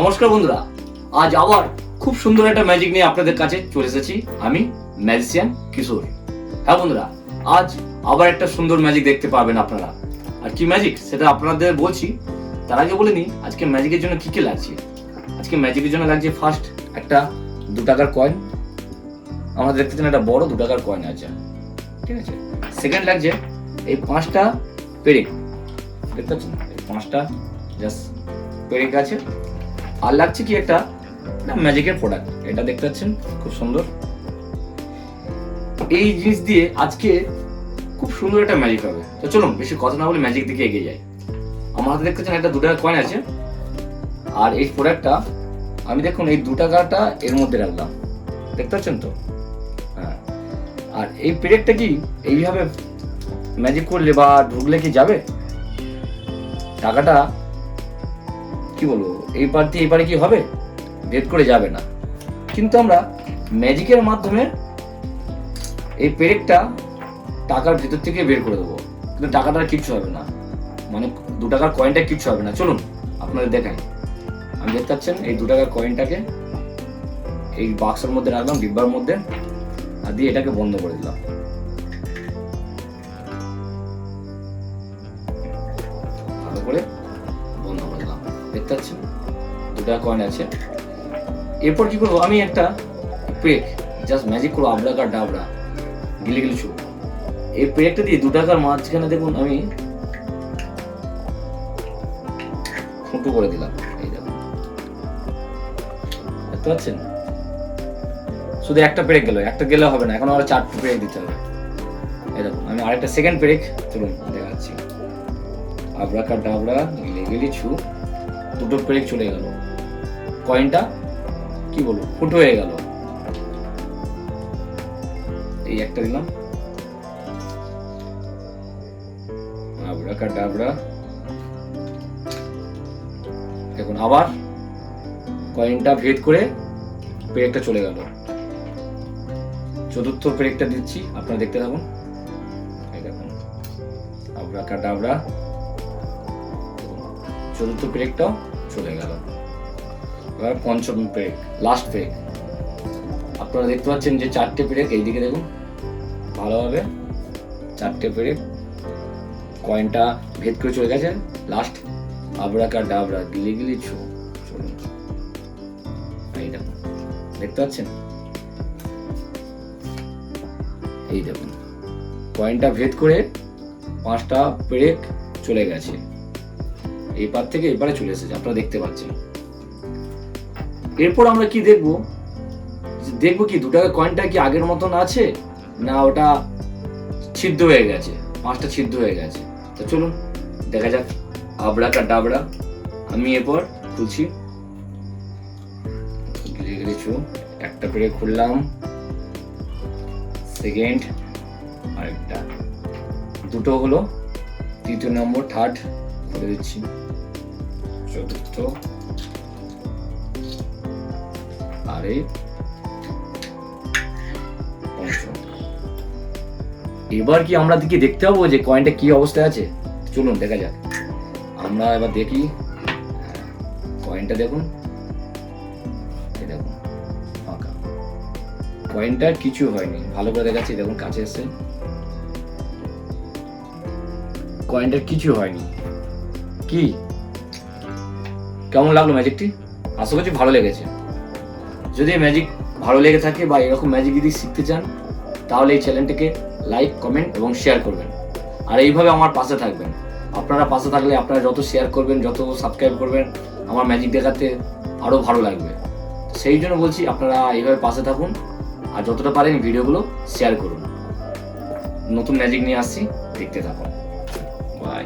নমস্কার বন্ধুরা, আজ আবার খুব সুন্দর একটা ম্যাজিক নিয়ে আপনাদের কাছে চলে এসেছি, আমি ম্যাজিশিয়ান কিশোর। হ্যাঁ বন্ধুরা, আজ আবার একটা সুন্দর ম্যাজিক দেখতে পাবেন আপনারা। আর কি ম্যাজিক সেটা আপনাদের বলছি, তার আগে বলে নিই, আজকে ম্যাজিকের জন্য কি কি লাগছে? আজকে ম্যাজিকের জন্য লাগছে ফার্স্ট একটা দু টাকার কয়েন আমরা দেখতেছেন একটা বড় দু টাকার কয়েন আছে। ঠিক আছে? সেকেন্ড লাগছে এই পাঁচটা পেরেক দেখতে পাচ্ছেন? পাঁচটা জাস্ট পেরেক আছে। আর লাগছে কি একটা? ম্যাজিকের প্রোডাক্ট এটা দেখতে পাচ্ছেন? খুব সুন্দর। এই জিনিস দিয়ে আজকে খুব সুন্দর একটা ম্যাজিক হবে। তো চলুন, বেশি কথা না বলে ম্যাজিক দিকে এগিয়ে যাই। আমার হাতে দেখতে একটা দু কয়েন আছে। আর এই প্রোডাক্টটা আমি দেখুন, এই দু টাকাটা এর মধ্যে রাখলাম। দেখতে পাচ্ছেন তো? হ্যাঁ। আর এই পেরেকটা কি এইভাবে ম্যাজিক করলে বা ঢুকলে কি যাবে? টাকাটা কি বলব, এই পার দিয়ে এই কি হবে? ভেদ করে যাবে না। কিন্তু আমরা ম্যাজিকের মাধ্যমে এই পেরেকটা টাকার ভিতর থেকে বের করে দেবো। কিন্তু টাকাটা কিচ্ছু হবে না। মানে দু টাকার কয়েনটা কিচ্ছু হবে না। চলুন, আপনাদের দেখাই। আমি দেখতে পাচ্ছেন, এই দু টাকার কয়েনটাকে এই বাক্সের মধ্যে রাখলাম, ডিব্বার মধ্যে, আর দিয়ে এটাকে বন্ধ করে দিলাম। ভালো করে দেখতে পাচ্ছেন দু টাকা কয়েন আছে। এরপর কি করব? আমি একটা পেক জাস্ট ম্যাজিক করব, আবড়াকা ডাবড়া, গিলে গিলে ছু এই পেকটা দিয়ে দু টাকার মাঝখানে দেখুন আমি ফুটো করে দিলাম। এই দেখুন। দেখতে পাচ্ছেন? শুধু একটা পেরেক গেল, একটা গেলে হবে না, এখন আবার চারটে পেরেক দিতে হবে। দেখুন, আমি আরেকটা সেকেন্ড পেরেক চলুন, দেখাচ্ছি। আবরাকা ডাবরা গিলে গিলি ছু দুটো পেরেক চলে গেল। কয়েনটা কি বলব, ফুটো হয়ে গেল। এই একটা দিলাম। দেখুন আবার কয়েনটা ভেদ করে পেরেকটা চলে গেল। চতুর্থ পেরেকটা দিচ্ছি, আপনারা দেখতে থাকুন। এই দেখুন। আবরাকা ডাবরা চতুর্থ পেরেকটাও চলে গেল। এবার পঞ্চম পেরেক লাস্ট পেরেক আপনারা দেখতে পাচ্ছেন যে চারটে পেরেক এইদিকে দেখুন। ভালোভাবে চারটে পেরেক কয়েনটা ভেদ করে চলে গেছে। লাস্ট আবরাকা ডাবরা, গিলি গিলি ছু, চলুন। এই দেখুন, দেখতে পাচ্ছেন? এই দেখুন কয়েনটা ভেদ করে পাঁচটা পেরেক চলে গেছে। এই পার থেকে এপারে চলে এসেছে, আপনারা দেখতে পাচ্ছেন। এরপর আমরা কি দেখব? দেখব কি দু টাকা কয়েনটা কি আগের মতন আছে? না, ওটা ছিদ্র হয়ে গেছে, পাঁচটা ছিদ্র হয়ে গেছে। তো চলুন, দেখা যাক। আবড়াকা ডাবড়া আমি এরপর খুলছি একটা করে খুললাম। সেকেন্ড আরেকটা। দুটো হলো, তৃতীয় নম্বর থার্ড করে দিচ্ছি। চতুর্থ। আর। পঞ্চম। এবার কি আমরা দিকে দেখতে পাবো যে কয়েনটা কি অবস্থায় আছে? চলুন, দেখা যাক। আমরা এবার দেখি। কয়েনটা দেখুন। দেখুন, ফাঁকা। কয়েনটার কিছু হয়নি। ভালো করে দেখাচ্ছি, দেখুন, কাছে এসে কয়েনটার কিছু হয়নি। কি? কেমন লাগল ম্যাজিকটি আশা করছি ভালো লেগেছে। যদি ম্যাজিক ভালো লেগে থাকে বা এরকম ম্যাজিক যদি শিখতে চান, তাহলে এই চ্যানেলটিকে লাইক কমেন্ট এবং শেয়ার করবেন। আর এইভাবে আমার পাশে থাকবেন। আপনারা পাশে থাকলে আপনারা যত শেয়ার করবেন, যত সাবস্ক্রাইব করবেন, আমার ম্যাজিক দেখাতে আরও ভালো লাগবে। সেই জন্য বলছি আপনারা এইভাবে পাশে থাকুন আর যতটা পারেন ভিডিওগুলো শেয়ার করুন। নতুন ম্যাজিক নিয়ে আসছি, দেখতে থাকুন। বাই